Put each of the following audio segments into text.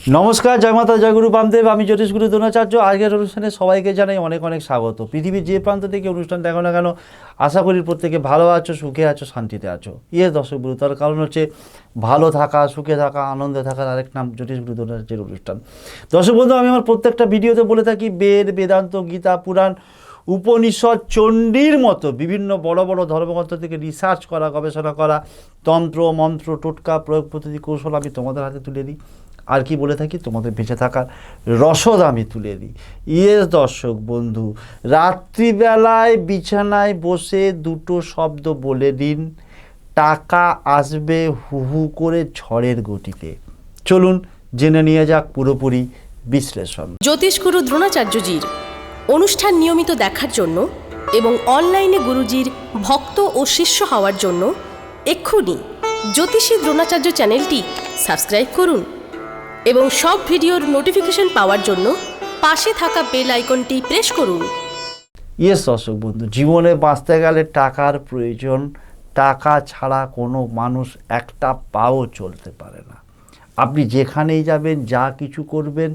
নমস্কার, জয় মাতা জয় বামদেব। আমি জ্যোতিষ গুরু দ্রোণাচার্য। আজকের অনুষ্ঠানে সবাইকে জানাই অনেক অনেক স্বাগত। পৃথিবীর যে প্রান্ত থেকে অনুষ্ঠান দেখো না কেন, আশা করি প্রত্যেকে ভালো আছো, সুখে আছো, শান্তিতে আছো। ইয়ে দর্শক গুরু, তার কারণ হচ্ছে ভালো থাকা, সুখে থাকা, আনন্দে থাকার আরেক নাম জ্যোতিষ গুরু দ্রোণাচার্যের অনুষ্ঠান। দর্শক বন্ধু, আমি আমার প্রত্যেকটা ভিডিওতে বলে থাকি, বেদ, বেদান্ত, গীতা, পুরাণ, উপনিষদ, চণ্ডীর মতো বিভিন্ন বড় বড় ধর্মগ্রন্থ থেকে রিসার্চ করা, গবেষণা করা, তন্ত্র, মন্ত্র, টোটকা, প্রয়োগ পদ্ধতি, কৌশল আমি তোমাদের হাতে তুলে দিই। আর কি বলে থাকি? তোমাদের বেঁচে থাকার রসদ আমি তুলে দিই। ইয়েস দর্শক বন্ধু, রাত্রিবেলায় বিছানায় বসে দুটো শব্দ বলে দিন। টাকা আসবে হু হু করে ঝড়ের গতিতে। চলুন জেনে নিয়ে যাক পুরোপুরি বিশ্লেষণ। জ্যোতিষগুরু দ্রোণাচার্যজির অনুষ্ঠান নিয়মিত দেখার জন্য এবং অনলাইনে গুরুজির ভক্ত ও শিষ্য হওয়ার জন্য এক্ষুনি জ্যোতিষী দ্রোণাচার্য চ্যানেলটি সাবস্ক্রাইব করুন। এবং সব ভিডিওর নোটিফিকেশন পাওয়ার জন্য পাশে থাকা বেল আইকনটি প্রেস করুন। ইয়েস দর্শক বন্ধু, জীবনে বাঁচতে গেলে টাকার প্রয়োজন। টাকা ছাড়া কোনো মানুষ একটা পাও চলতে পারে না। আপনি যেখানেই যাবেন, যা কিছু করবেন,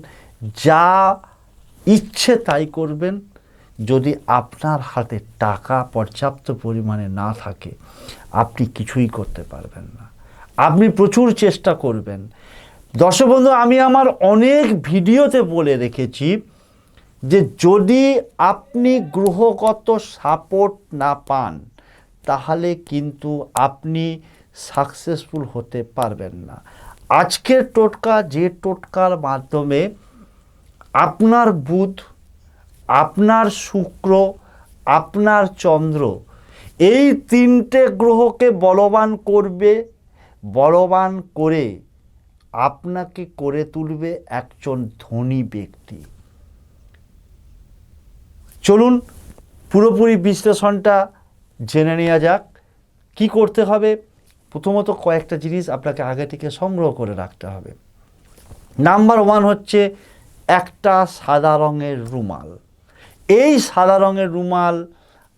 যা ইচ্ছে তাই করবেন। যদি আপনার হাতে টাকা পর্যাপ্ত পরিমাণে না থাকে, আপনি কিছুই করতে পারবেন না। আপনি প্রচুর চেষ্টা করবেন। দর্শক বন্ধু, আমি আমার অনেক ভিডিওতে বলে রেখেছি যে যদি আপনি গ্রহগত সাপোর্ট না পান, তাহলে কিন্তু আপনি সাকসেসফুল হতে পারবেন না। আজকের টোটকা, যে টোটকার মাধ্যমে আপনার বুধ, আপনার শুক্র, আপনার চন্দ্র, এই তিনটে গ্রহকে বলবান করবে, বলবান করে আপনাকে করে তুলবে একজন ধনী ব্যক্তি। চলুন পুরোপুরি বিশ্লেষণটা জেনে নেওয়া যাক। কি করতে হবে? প্রথমত কয়েকটা জিনিস আপনাকে আগে থেকে সংগ্রহ করে রাখতে হবে। নাম্বার ওয়ান হচ্ছে একটা সাদা রঙের রুমাল। এই সাদা রঙের রুমাল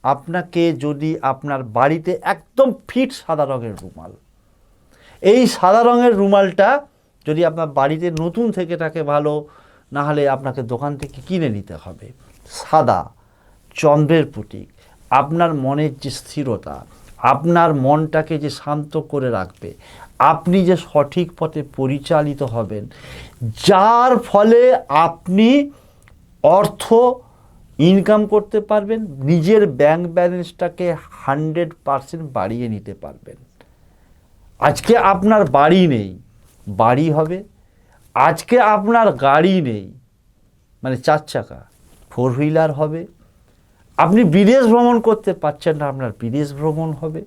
আপনাকে যদি আপনার বাড়িতে একদম ফিট সাদা রঙের রুমাল, এই সাদা রঙের রুমালটা যদি আপনার বাড়িতে নতুন থেকে থাকে ভালো, না হলে আপনাকে দোকান থেকে কিনে নিতে হবে। সাদা, চন্দ্রের প্রতীক। আপনার মনের যে স্থিরতা, আপনার মনটাকে যে শান্ত করে রাখবে, আপনি যে সঠিক পথে পরিচালিত হবেন, যার ফলে আপনি অর্থ ইনকাম করতে পারবেন, নিজের ব্যাংক ব্যালেন্সটাকে হান্ড্রেড পারসেন্ট বাড়িয়ে নিতে পারবেন। আজকে আপনার বাড়ি নেই। বাড়ি হবে। আজকে আপনার গাড়ি নেই মানে চার চাকা ফোর হুইলার হবে। আপনি বিদেশ ভ্রমণ করতে পারছেন না, আপনার বিদেশ ভ্রমণ হবে।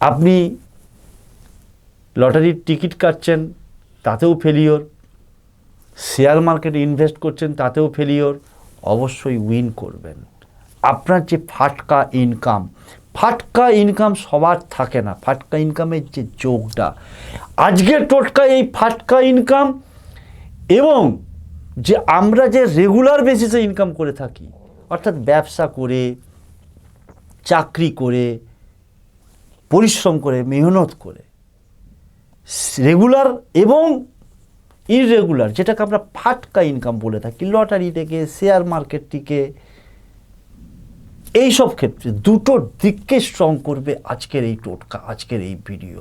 আপনি লটারির টিকিট কাটছেন, তাতেও ফেলিওর শেয়ার মার্কেটে ইনভেস্ট করছেন, তাতেও ফেলিওর অবশ্যই উইন করবেন। আপনার যে ফাটকা ইনকাম ফাটকা ইনকাম সবার থাকে না। ফাটকা ইনকামের যে যোগটা, আজকের টোটকা এই ফাটকা ইনকাম এবং যে আমরা যে রেগুলার বেসিসে ইনকাম করে থাকি, অর্থাৎ ব্যবসা করে, চাকরি করে, পরিশ্রম করে, মেহনত করে রেগুলার এবং ইররেগুলার যেটাকে আমরা ফাটকা ইনকাম বলে থাকি লটারি থেকে শেয়ার মার্কেট থেকে এইসব ক্ষেত্রে দুটো দিককে স্ট্রং করবে আজকের এই টোটকা, আজকের এই ভিডিও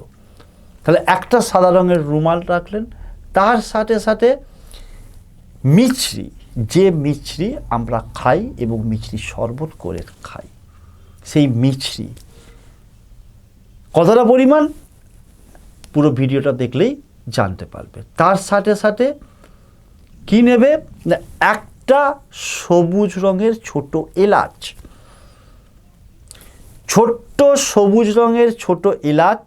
তাহলে একটা সাদা রঙের রুমাল রাখলেন, তার সাথে সাথে মিছরি, যে মিছরি আমরা খাই এবং মিছরি শরবত করে খাই, সেই মিছরি। কতটা পরিমাণ? পুরো ভিডিওটা দেখলেই জানতে পারবে। তার সাথে সাথে কি নেবে? একটা সবুজ রঙের ছোট এলাচ। ছোট্ট সবুজ রঙের ছোট এলাচ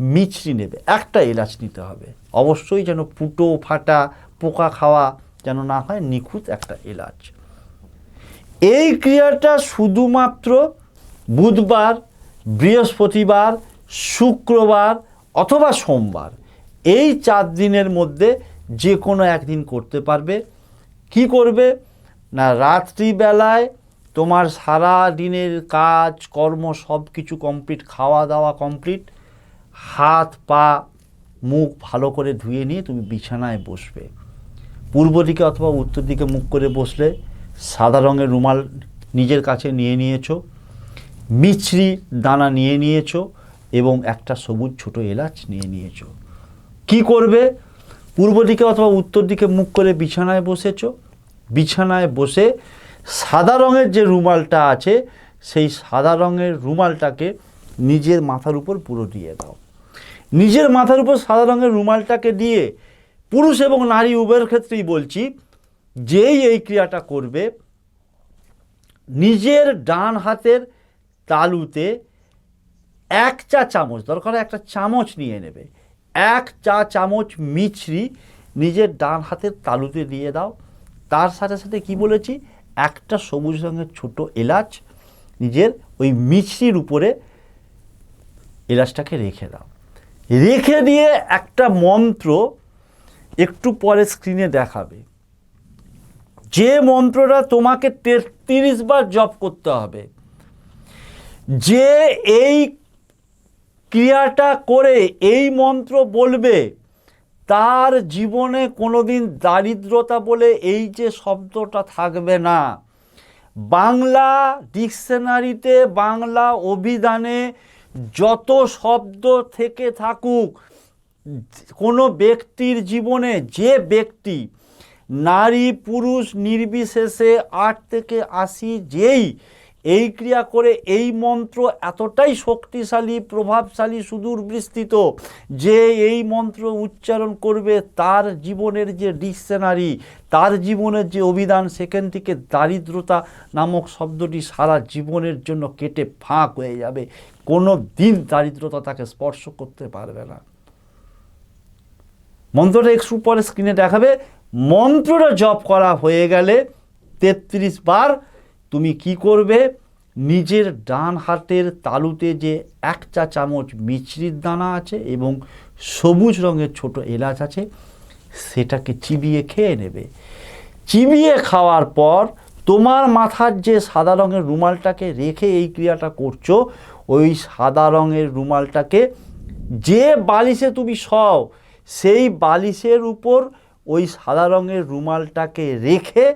মিছরি নেবে। একটা এলাচ নিতে হবে। অবশ্যই যেন ফুটো ফাটা, পোকা খাওয়া যেন না হয়, নিখুঁত একটা এলাচ। এই ক্রিয়াটা শুধুমাত্র বুধবার, বৃহস্পতিবার, শুক্রবার অথবা সোমবার, এই চার দিনের মধ্যে যে কোনো একদিন করতে পারবে। কি করবে? না, রাত্রিবেলায় তোমার সারা দিনের কাজ, কর্ম সব কিছু কমপ্লিট খাওয়া দাওয়া কমপ্লিট হাত, পা, মুখ ভালো করে ধুয়ে নিয়ে তুমি বিছানায় বসবে। পূর্ব দিকে অথবা উত্তর দিকে মুখ করে বসলে সাদা রঙের রুমাল নিজের কাছে নিয়ে নিয়েছো, মিছরি দানা নিয়ে নিয়েছো এবং একটা সবুজ ছোট এলাচ নিয়ে নিয়েছো। কি করবে? পূর্ব দিকে অথবা উত্তর দিকে মুখ করে বিছানায় বসেছো। বিছানায় বসে সাদা রঙের যে রুমালটা আছে, সেই সাদা রঙের রুমালটাকে নিজের মাথার উপর পুরো দিয়ে দাও। নিজের মাথার উপর সাদা রঙের রুমালটাকে দিয়ে পুরুষ এবং নারী উভয়ের ক্ষেত্রেই বলছি, যেই এই ক্রিয়াটা করবে, নিজের ডান হাতের তালুতে এক চা চামচ, দরকার একটা চামচ নিয়ে নেবে, এক চা চামচ মিছরি নিজের ডান হাতের তালুতে দিয়ে দাও। তার সাথে সাথে কি বলেছি? একটা সবুজ রঙের ছোট এলাচ নিজের ওই মিছরির উপরে এলাচটাকে রেখে দাও। রেখে দিয়ে একটা মন্ত্র একটু পরে স্ক্রিনে দেখাবে। যে মন্ত্রটা তোমাকে তেত্রিশ বার জপ করতে হবে। যে এই ক্রিয়াটা করে এই মন্ত্র বলবে তার জীবনে কোনোদিন দারিদ্রতা বলে এই যে শব্দটা থাকবে না। বাংলা ডিকশনারিতে বাংলা অভিধানে যত শব্দ থেকে থাকুক, কোনো ব্যক্তির জীবনে যে ব্যক্তি নারী, পুরুষ, নির্বিশেষে আট থেকে আশি যেই এই ক্রিয়া করে এই মন্ত্র এতটাই শক্তিশালী, প্রভাবশালী সুদূর বিস্তৃত যে এই মন্ত্র উচ্চারণ করবে তার জীবনের যে ডিকশনারি, তার জীবনের যে অভিধান, সেখান থেকে দারিদ্রতা নামক শব্দটি সারা জীবনের জন্য কেটে ফাঁক হয়ে যাবে। কোনো দিন দারিদ্রতা তাকে স্পর্শ করতে পারবে না। মন্ত্রটা একটু পরে স্ক্রিনে দেখাবে। মন্ত্রটা জপ করা হয়ে গেলে তেত্রিশ বার তুমি কি করবে? নিজের ডান হাতের তালুতে যে এক চা চামচ মিছরির দানা আছে এবং সবুজ রঙের ছোট এলাচ আছে, সেটাকে চিবিয়ে খেয়ে নেবে। চিবিয়ে খাওয়ার পর তোমার মাথার যে সাদা রঙের রুমালটাকে রেখে এই ক্রিয়াটা করছ, ওই সাদা রঙের রুমালটাকে যে বালিশে তুমি শও, সেই বালিশের উপর ওই সাদা রঙের রুমালটাকে রেখে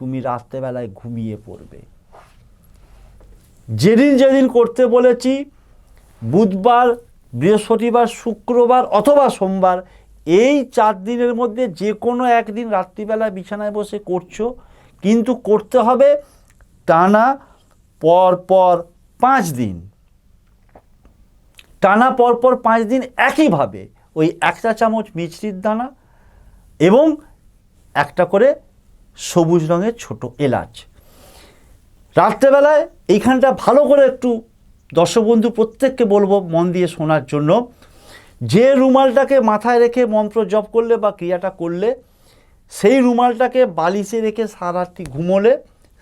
তুমি রাত্রেবেলায় ঘুমিয়ে পড়বে। যেদিন যেদিন করতে বলেছি, বুধবার, বৃহস্পতিবার, শুক্রবার অথবা সোমবার, এই চার দিনের মধ্যে যে কোনো একদিন রাত্রিবেলা বিছানায় বসে করছ, কিন্তু করতে হবে টানা পর পর পাঁচ দিন। টানা পর পর পাঁচ দিন একইভাবে ওই একটা চামচ মিছরির দানা এবং একটা করে সবুজ রঙের ছোট এলাচ। রাত্রেবেলায় এইখানটা ভালো করে একটু দর্শক বন্ধু প্রত্যেককে বলব মন দিয়ে শোনার জন্য। যে রুমালটাকে মাথায় রেখে মন্ত্র জপ করলে বা ক্রিয়াটা করলে, সেই রুমালটাকে বালিশে রেখে সারাটি ঘুমোলে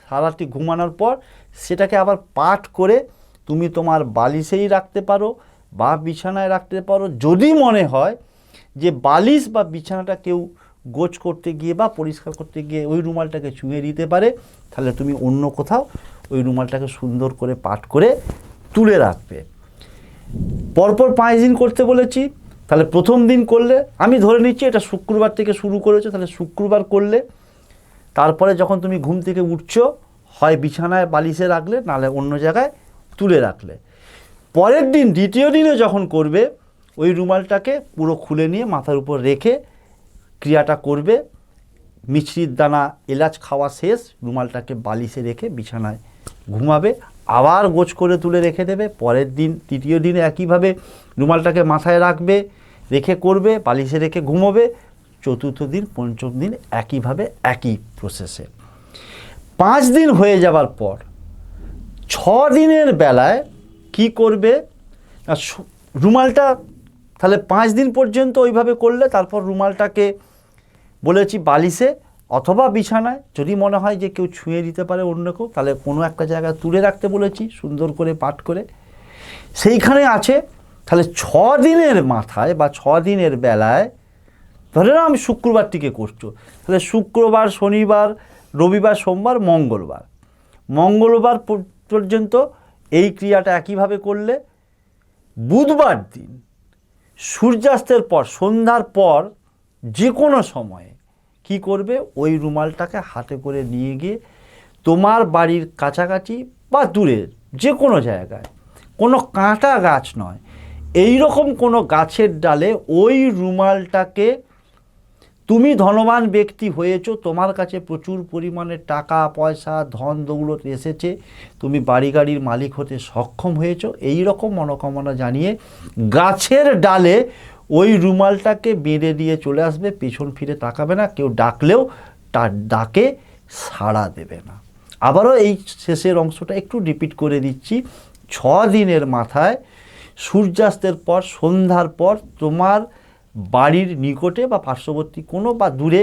সারাটি ঘুমানোর পর সেটাকে আবার পাঠ করে তুমি তোমার বালিশেই রাখতে পারো বা বিছানায় রাখতে পারো। যদি মনে হয় যে বালিশ বা বিছানাটা কেউ গোছ করতে গিয়ে বা পরিষ্কার করতে গিয়ে ওই রুমালটাকে ছুঁয়ে দিতে পারে, তাহলে তুমি অন্য কোথাও ওই রুমালটাকে সুন্দর করে পাট করে তুলে রাখবে। পরপর পাঁচ দিন করতে বলেছি, তাহলে প্রথম দিন করলে, আমি ধরে নিচ্ছি এটা শুক্রবার থেকে শুরু করেছ, তাহলে শুক্রবার করলে, তারপরে যখন তুমি ঘুম থেকে উঠছো, হয় বিছানায় বালিশে রাখলে নাহলে অন্য জায়গায় তুলে রাখলে। পরের দিন, দ্বিতীয় দিনে যখন করবে, ওই রুমালটাকে পুরো খুলে নিয়ে মাথার উপর রেখে ক্রিয়াটা করবে, মিছরির দানা এলাচ খাওয়া শেষ, রুমালটাকে বালিশে রেখে বিছানায় ঘুমাবে, আবার গোছ করে তুলে রেখে দেবে, পরের দিন, তৃতীয় দিনে একইভাবে রুমালটাকে মাথায় রাখবে, রেখে করবে, বালিশে রেখে ঘুমোবে, চতুর্থ দিন, পঞ্চম দিন একইভাবে, একই প্রসেসে পাঁচ দিন হয়ে যাবার পর, ছ দিনের বেলায় কি করবে? রুমালটা তাহলে পাঁচ দিন পর্যন্ত ওইভাবে করলে, তারপর রুমালটাকে বলেছি বালিশে অথবা বিছানায়। যদি মনে হয় যে কেউ ছুঁয়ে দিতে পারে অন্য কেউ, তাহলে কোনো একটা জায়গায় তুলে রাখতে বলেছি, সুন্দর করে পাঠ করে। সেইখানে আছে, তাহলে ছ দিনের মাথায় বা ছ দিনের বেলায়, ধরে নাও আমি শুক্রবারটিকে করছ, তাহলে শুক্রবার, শনিবার, রবিবার, সোমবার, মঙ্গলবার। মঙ্গলবার পর্যন্ত এই ক্রিয়াটা একইভাবে করলে বুধবার দিন, সূর্যাস্তের পর, সন্ধ্যার পর যে কোনো সময়ে কি করবে? ওই রুমালটাকে হাতে করে নিয়ে গিয়ে তোমার বাড়ির কাছাকাছি বা দূরের যে কোনো জায়গায়, কোনো কাঁটা গাছ নয় এই রকম কোনো গাছের ডালে ওই রুমালটাকে তুমি ধনবান ব্যক্তি হয়েছো, তোমার কাছে প্রচুর পরিমাণে টাকা, পয়সা, ধন দৌলত এসেছে, তুমি বাড়ি গাড়ির মালিক হতে সক্ষম হয়েছো এই রকম মনোকামনা জানিয়ে গাছের ডালে ওই রুমালটাকে বেঁধে দিয়ে চলে আসবে, পেছন ফিরে তাকাবে না, কেউ ডাকলেও তার ডাকে সাড়া দেবে না। আবারও এই শেষের অংশটা একটু রিপিট করে দিচ্ছি। ছ দিনের মাথায় সূর্যাস্তের পর, সন্ধ্যার পর তোমার বাড়ির নিকটে বা পার্শ্ববর্তী কোনো বা দূরে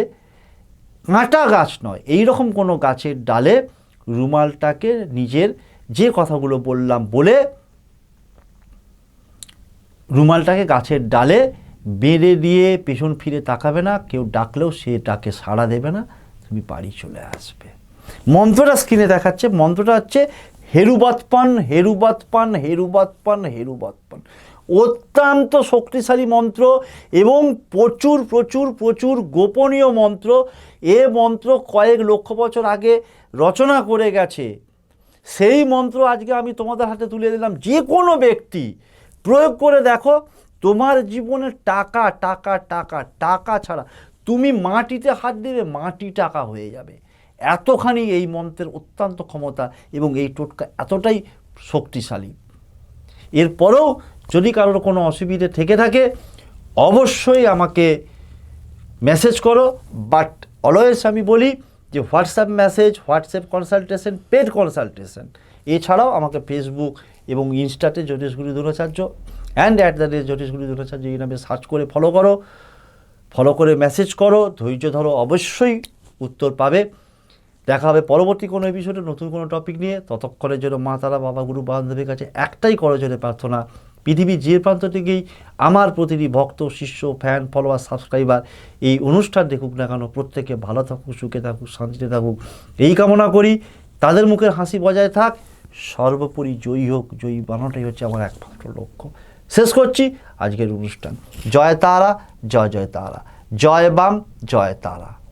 কাঁটা গাছ নয় এই রকম কোনো গাছের ডালে রুমালটাকে নিজের যে কথাগুলো বললাম বলে রুমালটাকে গাছের ডালে বেঁধে দিয়ে পেছন ফিরে তাকাবে না, কেউ ডাকলেও সে ডাকে সাড়া দেবে না, তুমি বাড়ি চলে আসবে। মন্ত্রটা স্ক্রিনে দেখাচ্ছে, মন্ত্রটা হচ্ছে হেরুবাতপান হেরুবাতপান হেরুবাতপান হেরুবাতপান অত্যন্ত শক্তিশালী মন্ত্র এবং প্রচুর প্রচুর প্রচুর গোপনীয় মন্ত্র। এ মন্ত্র কয়েক লক্ষ বছর আগে রচনা করে গেছে। সেই মন্ত্র আজকে আমি তোমাদের হাতে তুলে দিলাম। যে কোনো ব্যক্তি প্রয়োগ করে দেখো, তোমার জীবনে টাকা টাকা টাকা টাকা ছাড়া তুমি মাটিতে হাত দেবে মাটি টাকা হয়ে যাবে। এতখানি এই মন্ত্রের অত্যন্ত ক্ষমতা এবং এই টোটকা এতটাই শক্তিশালী। এরপরেও যদি কারোর কোনো অসুবিধে থেকে থাকে, অবশ্যই আমাকে মেসেজ করো। বাট অলওয়েজ আমি বলি যে WhatsApp message WhatsApp consultation paid consultation এছাড়াও আমাকে ফেসবুক এবং ইনস্টাতে Jyotishguru Duracharya and at the rate Jyotishguru Duracharya এই নামে সার্চ করে ফলো করো। ফলো করে মেসেজ করো, ধৈর্য ধরো, অবশ্যই উত্তর পাবে। দেখা হবে পরবর্তী কোনো এপিসোডে নতুন কোনো টপিক নিয়ে। ততক্ষণের জন্য মা, তারা, বাবা, গুরু, বান্ধবের কাছে একটাই করজনে প্রার্থনা, পৃথিবীর যে প্রান্ত থেকেই আমার প্রতিটি ভক্ত, শিষ্য ফ্যান ফলোয়ার সাবস্ক্রাইবার এই অনুষ্ঠান দেখুক না কেন, প্রত্যেকে ভালো থাকুক, সুখে থাকুক, শান্তিতে থাকুক। এই কামনা করি, তাদের মুখের হাসি বজায় থাক। সর্বোপরি জয়ী হোক, জয়ী বানানোটাই হচ্ছে আমার একমাত্র লক্ষ্য। শেষ করছি আজকের অনুষ্ঠান। জয় তারা, জয় জয় তারা। জয় বাম, জয় তারা।